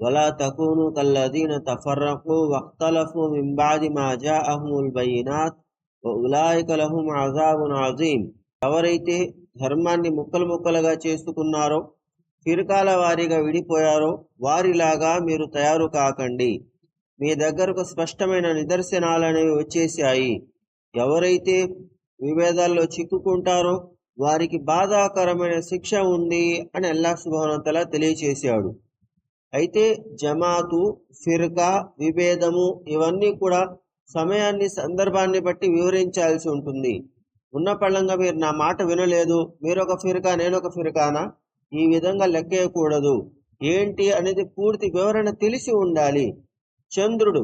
ولا تكونوا كالذين تفرقوا واختلفوا من بعد ما جاءهم البينات وأولئك لهم عذاب عظيم ఎవరైతే ధర్మాన్ని ముక్కలు ముక్కలుగా చేసుకున్నారో ఫిరకాల వారిగా విడిపోయారో వారిలాగా మీరు తయారు కాకండి మీ దగ్గరకు స్పష్టమైన నిదర్శనాలు అనేవి వచ్చేసాయి ఎవరైతే విభేదాల్లో చిక్కుకుంటారో వారికి బాధాకరమైన శిక్ష ఉంది అని అల్లాహ్ సుభానతల తెలియచేశాడు అయితే జమాతు ఫిర్కా విభేదము ఇవన్నీ కూడా సమయాన్ని సందర్భాన్ని బట్టి వివరించాల్సి ఉంటుంది. ఉన్న పళ్ళంగా మీరు నా మాట వినలేదు మీరు ఒక ఫిర్కా నేను ఒక ఫిర్కానా? ఈ విధంగా లెక్కేయకూడదు. ఏంటి అనేది పూర్తి వివరణ తెలిసి ఉండాలి. చంద్రుడు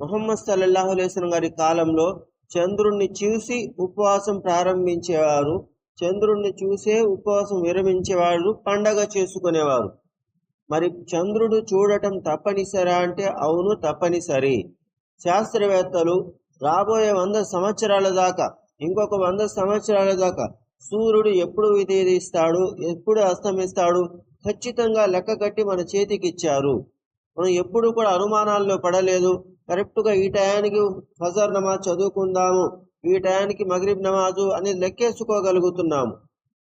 ముహమ్మద్ సల్లల్లాహు అలైస్లం గారి కాలంలో చంద్రుణ్ణి చూసి ఉపవాసం ప్రారంభించేవారు చంద్రుణ్ణి చూసే ఉపవాసం విరమించేవారు పండగ చేసుకునేవారు. మరి చంద్రుడు చూడటం తప్పనిసరా అంటే అవును తప్పనిసరి. శాస్త్రవేత్తలు రాబోయే వంద సంవత్సరాల దాకా ఇంకొక వంద సంవత్సరాల దాకా సూర్యుడు ఎప్పుడు విధేదిస్తాడు ఎప్పుడు అస్తమిస్తాడు ఖచ్చితంగా లెక్క కట్టి మన చేతికి ఇచ్చారు మనం ఎప్పుడు కూడా అనుమానాల్లో పడలేదు. కరెక్ట్గా ఈ టయానికి ఫజర్ నమాజ్ చదువుకుందాము ఈ టయానికి మగరిబ్ నమాజు అనేది లెక్కేసుకోగలుగుతున్నాము.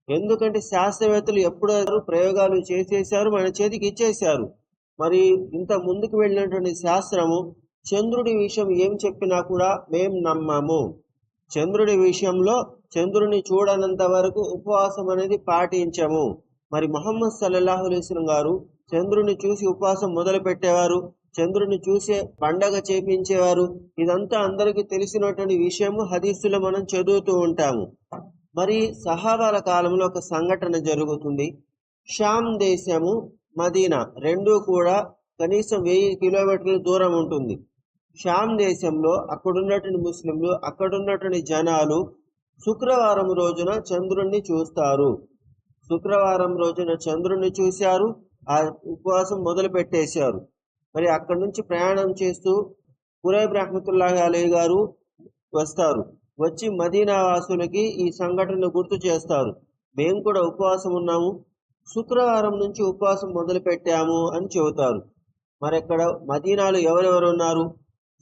ఎందుకంటే శాస్త్రవేత్తలు ఎప్పుడు ప్రయోగాలు చేసేసారు మన చేతికి ఇచ్చేశారు. మరి ఇంత ముందుకు వెళ్ళినటువంటి శాస్త్రము చంద్రుడి విషయం ఏం చెప్పినా కూడా మేం నమ్మము. చంద్రుడి విషయంలో చంద్రుని చూడనంత వరకు ఉపవాసం అనేది పాటించము. మరి మొహమ్మద్ సల్లల్లాహు అలైస్లం గారు చంద్రుని చూసి ఉపవాసం మొదలు పెట్టేవారు చంద్రుని చూసే పండగ చేపించేవారు. ఇదంతా అందరికీ తెలిసినటువంటి విషయము హదీసులో మనం చదువుతూ ఉంటాము. మరి సహాబాల కాలంలో ఒక సంఘటన జరుగుతుంది. షామ్ దేశము మదీనా రెండు కూడా కనీసం వెయ్యి కిలోమీటర్ల దూరం ఉంటుంది. షామ్ దేశంలో అక్కడున్నటువంటి ముస్లింలు అక్కడున్నటువంటి జనాలు శుక్రవారం రోజున చంద్రుణ్ణి చూస్తారు. శుక్రవారం రోజున చంద్రుణ్ణి చూశారు ఆ ఉపవాసం మొదలు పెట్టేశారు మరి అక్కడి నుంచి ప్రయాణం చేస్తూ కురైబ్ రహమతుల్లాహి అలీ గారు వస్తారు. వచ్చి మదీనా వాసులకి ఈ సంఘటనను గుర్తు చేస్తారు. మేము కూడా ఉపవాసం ఉన్నాము. శుక్రవారం నుంచి ఉపవాసం మొదలు పెట్టాము అని చెబుతారు. మరి ఇక్కడ మదీనాలో ఎవరెవరు ఉన్నారు?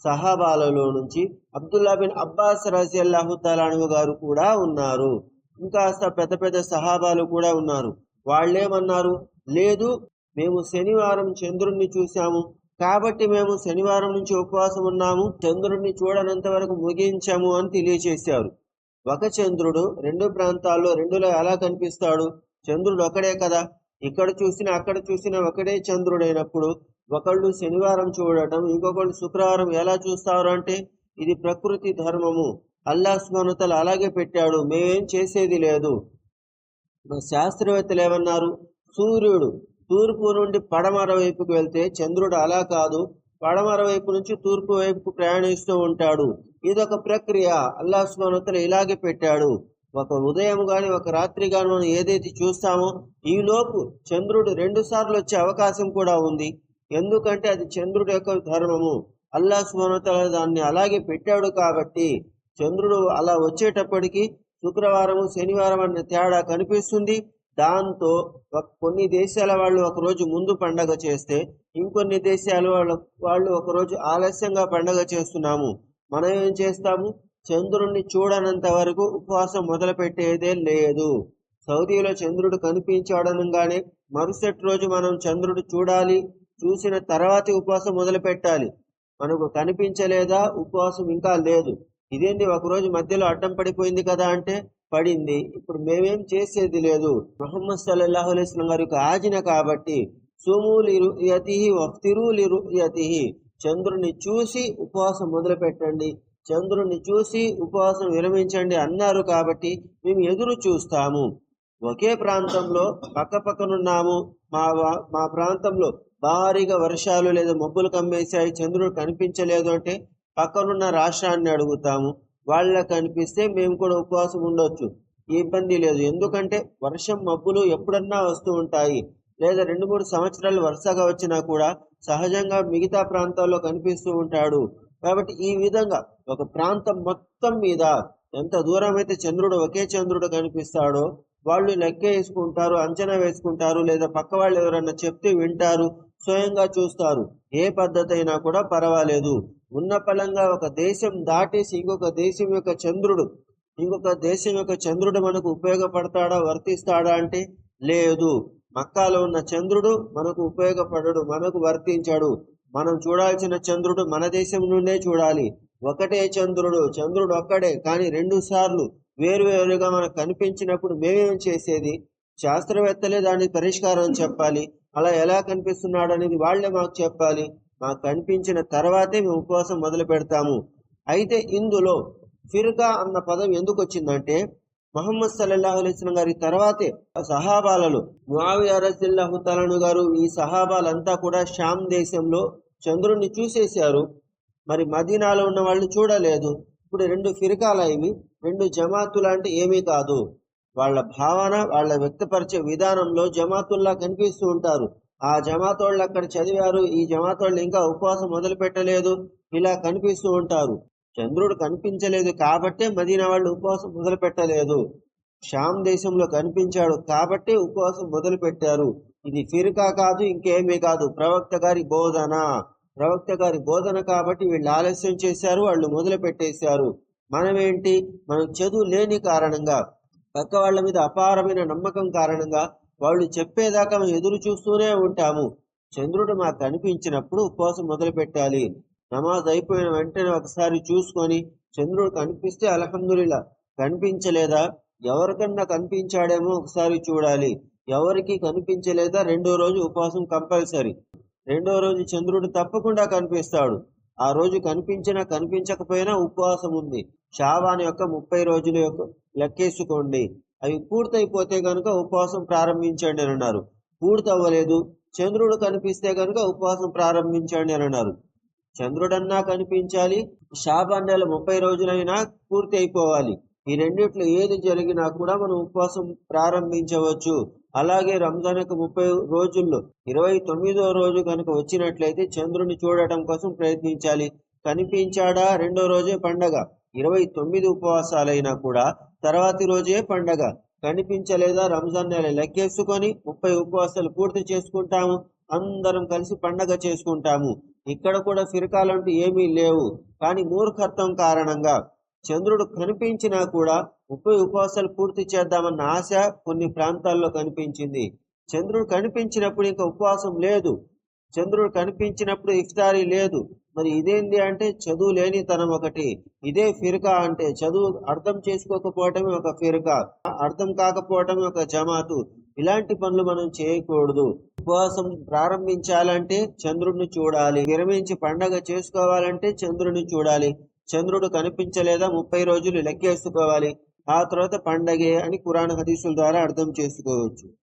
సహాబాలలో నుంచి అబ్దుల్లా బిన్ అబ్బాస్ రజియల్లాహు తలాను గారు కూడా ఉన్నారు. ఇంకాస్త పెద్ద పెద్ద సహాబాలు కూడా ఉన్నారు. వాళ్ళేమన్నారు? లేదు మేము శనివారం చంద్రుణ్ణి చూశాము. కాబట్టి మేము శనివారం నుంచి ఉపవాసం ఉన్నాము. చంద్రుడిని చూడనంత వరకు ముగించాము అని తెలియచేశారు. ఒక చంద్రుడు రెండు ప్రాంతాల్లో రెండులో ఎలా కనిపిస్తాడు? చంద్రుడు ఒకడే కదా. ఇక్కడ చూసినా అక్కడ చూసినా ఒకడే చంద్రుడైనప్పుడు ఒకళ్ళు శనివారం చూడటం ఇంకొకళ్ళు శుక్రవారం ఎలా చూస్తారు అంటే ఇది ప్రకృతి ధర్మము. అల్లా స్మరణతలు అలాగే పెట్టాడు. మేమేం చేసేది లేదు. శాస్త్రవేత్తలు ఏమన్నారు? సూర్యుడు తూర్పు నుండి పడమర వైపుకు వెళ్తే చంద్రుడు అలా కాదు. పడమర వైపు నుంచి తూర్పు వైపుకు ప్రయాణిస్తూ ఉంటాడు. ఇదొక ప్రక్రియ. అల్లా స్మరణతలు ఇలాగే పెట్టాడు. ఒక ఉదయం గాని ఒక రాత్రి గాని మనం ఏదైతే చూస్తామో ఈలోపు చంద్రుడు రెండు సార్లు వచ్చే అవకాశం కూడా ఉంది. ఎందుకంటే అది చంద్రుడు యొక్క ధర్మము. అల్లా స్మరణతల దాన్ని అలాగే పెట్టాడు కాబట్టి చంద్రుడు అలా వచ్చేటప్పటికి శుక్రవారం శనివారం అనే తేడా కనిపిస్తుంది. దాంతో కొన్ని దేశాల వాళ్ళు ఒకరోజు ముందు పండగ చేస్తే ఇంకొన్ని దేశాల వాళ్ళ వాళ్ళు ఒకరోజు ఆలస్యంగా పండగ చేస్తున్నాము. మనం ఏం చేస్తాము? చంద్రుణ్ణి చూడనంత వరకు ఉపవాసం మొదలుపెట్టేదే లేదు. సౌదీలో చంద్రుడు కనిపించాడనగానే మరుసటి రోజు మనం చంద్రుడు చూడాలి చూసిన తర్వాత ఉపవాసం మొదలు పెట్టాలి మనకు కనిపించలేదా? ఉపవాసం ఇంకా లేదు. ఇదేంటి ఒకరోజు మధ్యలో అడ్డం పడిపోయింది కదా అంటే పడింది. ఇప్పుడు మేమేం చేసేది లేదు. మొహమ్మద్ సల్లాహు అలైస్లం గారి యొక్క ఆజ్ఞ కాబట్టి సుమూలి రుయతిహి చంద్రుని చూసి ఉపవాసం మొదలు పెట్టండి. చంద్రుని చూసి ఉపవాసం విరమించండి అన్నారు కాబట్టి మేము ఎదురు చూస్తాము. ఒకే ప్రాంతంలో పక్క పక్కనున్నాము. మా మా ప్రాంతంలో భారీగా వర్షాలు లేదా మబ్బులు కమ్మేశాయి. చంద్రుడు కనిపించలేదు అంటే పక్కనున్న రాష్ట్రాన్ని అడుగుతాము. వాళ్ళకి కనిపిస్తే మేము కూడా ఉపవాసం ఉండొచ్చు. ఇబ్బంది లేదు. ఎందుకంటే వర్షం మబ్బులు ఎప్పుడన్నా వస్తూ ఉంటాయి. లేదా రెండు మూడు సంవత్సరాలు వరుసగా వచ్చినా కూడా సహజంగా మిగతా ప్రాంతాల్లో కనిపిస్తూ ఉంటాడు. కాబట్టి ఈ విధంగా ఒక ప్రాంతం మొత్తం మీద ఎంత దూరం అయితే చంద్రుడు ఒకే చంద్రుడు కనిపిస్తాడో వాళ్ళు లెక్క వేసుకుంటారు అంచనా వేసుకుంటారు లేదా పక్క వాళ్ళు ఎవరన్నా చెప్తే వింటారు స్వయంగా చూస్తారు. ఏ పద్ధతి అయినా కూడా పర్వాలేదు. ఉన్న పలంగా ఒక దేశం దాటేసి ఇంకొక దేశం యొక్క చంద్రుడు ఇంకొక దేశం యొక్క చంద్రుడు మనకు ఉపయోగపడతాడా వర్తిస్తాడా అంటే లేదు. మక్కాలో ఉన్న చంద్రుడు మనకు ఉపయోగపడడు మనకు వర్తించాడు. మనం చూడాల్సిన చంద్రుడు మన దేశం నుండే చూడాలి. ఒకటే చంద్రుడు చంద్రుడు ఒక్కడే. కానీ రెండు సార్లు వేరువేరుగా మనకు కనిపించినప్పుడు మేమేం చేసేది? శాస్త్రవేత్తలే దానికి పరిష్కారం చెప్పాలి. అలా ఎలా కనిపిస్తున్నాడు అనేది వాళ్ళే మాకు చెప్పాలి. మాకు కనిపించిన తర్వాతే మేము ఉపవాసం మొదలు పెడతాము. అయితే ఇందులో ఫిర్కా అన్న పదం ఎందుకు వచ్చిందంటే మహమ్మద్ సల్లల్లాహు అలైస్లం గారి తర్వాతే సహాబాలలో ముఆవియా రజిల్లాహు తలను గారు ఈ సహాబాలంతా కూడా షామ్ దేశంలో చంద్రుణ్ణి చూసేశారు. మరి మదీనాలో ఉన్న వాళ్ళు చూడలేదు. ఇప్పుడు రెండు ఫిర్కాలు ఇవి రెండు జమాతులు అంటే ఏమీ కాదు. వాళ్ళ భావన వాళ్ళ వ్యక్తపరిచే విధానంలో జమాతుల్లా కనిపిస్తూ ఉంటారు. ఆ జమాతోళ్ళు అక్కడ చదివారు. ఈ జమాతోళ్ళు ఇంకా ఉపవాసం మొదలు పెట్టలేదు. ఇలా కనిపిస్తూ ఉంటారు. చంద్రుడు కనిపించలేదు కాబట్టే మదీనా వాళ్ళు ఉపవాసం మొదలు పెట్టలేదు. షామ్ దేశంలో కనిపించాడు కాబట్టే ఉపవాసం మొదలు పెట్టారు. ఇది ఫిర్కా కాదు ఇంకేమీ కాదు. ప్రవక్త గారి బోధన. ప్రవక్త గారి బోధన కాబట్టి వీళ్ళు ఆలస్యం చేశారు వాళ్ళు మొదలు పెట్టేశారు. మనమేంటి? మనం చదువు లేని కారణంగా పక్క వాళ్ళ మీద అపారమైన నమ్మకం కారణంగా వాళ్ళు చెప్పేదాకా మనం ఎదురు చూస్తూనే ఉంటాము. చంద్రుడు మాకు కనిపించినప్పుడు ఉపవాసం మొదలు పెట్టాలి నమాజ్ అయిపోయిన వెంటనే ఒకసారి చూసుకొని చంద్రుడు కనిపిస్తే అలహందుల్లా కనిపించలేదా? ఎవరికన్నా కనిపించాడేమో ఒకసారి చూడాలి. ఎవరికి కనిపించలేదా? రెండో రోజు ఉపవాసం కంపల్సరీ. రెండో రోజు చంద్రుడు తప్పకుండా కనిపిస్తాడు. ఆ రోజు కనిపించినా కనిపించకపోయినా ఉపవాసం ఉంది. షాబాన్ యొక్క ముప్పై రోజుల యొక్క లెక్కేసుకోండి. అవి పూర్తయిపోతే కనుక ఉపవాసం ప్రారంభించండి అని అన్నారు. పూర్తవ్వలేదు. చంద్రుడు కనిపిస్తే కనుక ఉపవాసం ప్రారంభించండి అని అన్నారు. చంద్రుడన్నా కనిపించాలి. షాబాన్ నెల ముప్పై రోజులైనా పూర్తి అయిపోవాలి ఈ రెండిట్లో ఏది జరిగినా కూడా మనం ఉపవాసం ప్రారంభించవచ్చు. అలాగే రంజాన్ యొక్క ముప్పై రోజుల్లో ఇరవై తొమ్మిదో రోజు కనుక వచ్చినట్లయితే చంద్రుని చూడటం కోసం ప్రయత్నించాలి. కనిపించాడా? రెండో రోజే పండగ. ఇరవై తొమ్మిది ఉపవాసాలైనా కూడా తర్వాతి రోజే పండగ. కనిపించలేదా రంజాన్ నెల? లెక్కేసుకొని ముప్పై ఉపవాసాలు పూర్తి చేసుకుంటాము. అందరం కలిసి పండగ చేసుకుంటాము. ఇక్కడ కూడా ఫిరకాలంటూ ఏమీ లేవు. కానీ మూర్ఖత్వం కారణంగా చంద్రుడు కనిపించినా కూడా ముప్పై ఉపవాసాలు పూర్తి చేద్దామన్న ఆశ కొన్ని ప్రాంతాల్లో కనిపించింది. చంద్రుడు కనిపించినప్పుడు ఇంకా ఉపవాసం లేదు. చంద్రుడు కనిపించినప్పుడు ఇఫ్తారీ లేదు. మరి ఇదేంటి అంటే చదువు లేనితనం ఒకటి. ఇదే ఫిర్కా అంటే చదువు అర్థం చేసుకోకపోవటమే ఒక ఫిర్కా. అర్థం కాకపోవటమే ఒక జమాతు. ఇలాంటి పనులు మనం చేయకూడదు. ఉపవాసం ప్రారంభించాలంటే చంద్రుడిని చూడాలి. విరమించి పండగ చేసుకోవాలంటే చంద్రుడిని చూడాలి. చంద్రుడు కనిపించలేదా ముప్పై రోజులు లెక్కేసుకోవాలి. ఆ తర్వాత పండగే అని కురాణ హదీసుల ద్వారా అర్థం చేసుకోవచ్చు.